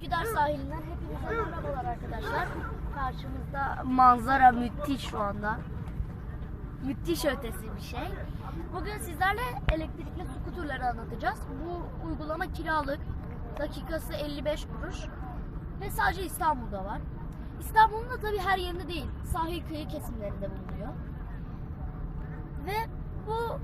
Üsküdar sahilinden hepinize merhabalar arkadaşlar. Karşımızda manzara müthiş şu anda. Müthiş ötesi bir şey. Bugün sizlerle elektrikli skuterları anlatacağız. Bu uygulama kiralık. Dakikası 55 kuruş. Ve sadece İstanbul'da var. İstanbul'un da tabii her yerinde değil. Sahil kıyı kesimlerinde bulunuyor. Ve bu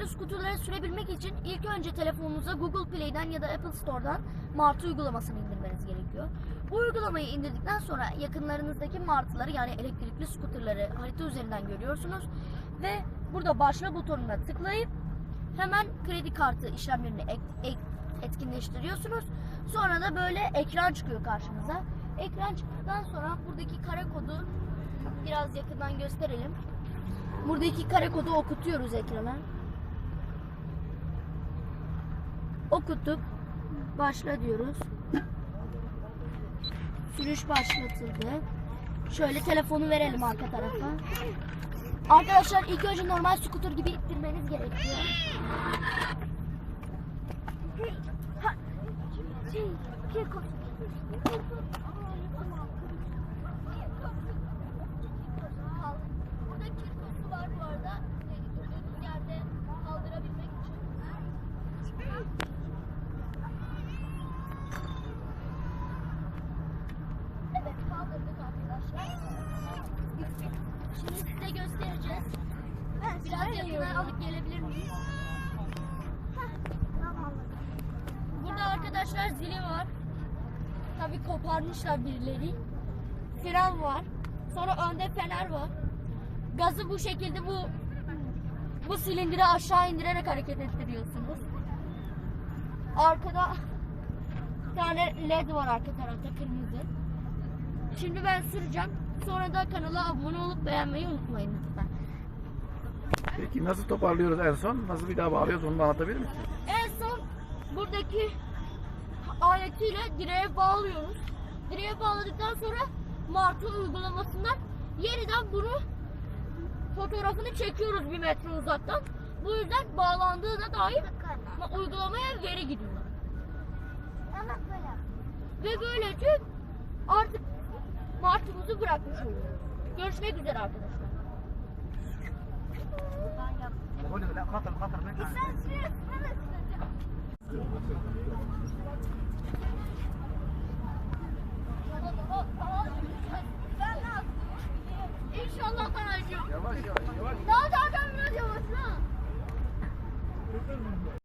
elektrikli skuterları sürebilmek için ilk önce telefonunuza Google Play'den ya da Apple Store'dan Martı uygulamasını indirmeniz gerekiyor. Bu uygulamayı indirdikten sonra yakınlarınızdaki martıları yani elektrikli skuterları harita üzerinden görüyorsunuz ve burada başla butonuna tıklayıp hemen kredi kartı işlemlerini ek- ek- etkinleştiriyorsunuz. Sonra da böyle ekran çıkıyor karşınıza. Ekran çıktıktan sonra buradaki kare kodu biraz yakından gösterelim. Buradaki kare kodu okutuyoruz ekrana. Okutup başla diyoruz. Sürüş başlatıldı. Şöyle telefonu verelim arka tarafa. Arkadaşlar ilk önce normal scooter gibi ittirmeniz gerekiyor. Burada kirkosu var bu arada. Gördüğünüz yerde kaldırabilmek için. Evet kaldırdık arkadaşlar. Şimdi size göstereceğiz. Biraz yakına alıp gelebilir miyiz? Burada arkadaşlar zili var. Tabii koparmışlar birileri. Fren var. Sonra önde fener var. Gazı bu şekilde bu bu silindiri aşağı indirerek hareket ettiriyorsunuz. Arkada bir tane led var arka tarafta kırmızı. Şimdi ben süreceğim. Sonra da kanala abone olup beğenmeyi unutmayın lütfen. Peki nasıl toparlıyoruz en son? Nasıl bir daha bağlıyoruz onu da anlatabilir misin? En son buradaki aletiyle direğe bağlıyoruz. Direğe bağladıktan sonra Martı uygulamasından yeniden bunu fotoğrafını çekiyoruz bir metre uzaktan. Bu yüzden bağlandığına dair ma- uygulamaya veri gidiyor. Ve böylece hayatımızı bırakmış oluruz. Görüşmek üzere arkadaşlar. İnşallah kanalcığım. Yavaş yavaş yavaş. Daha daha dönmüyor yavaş lan.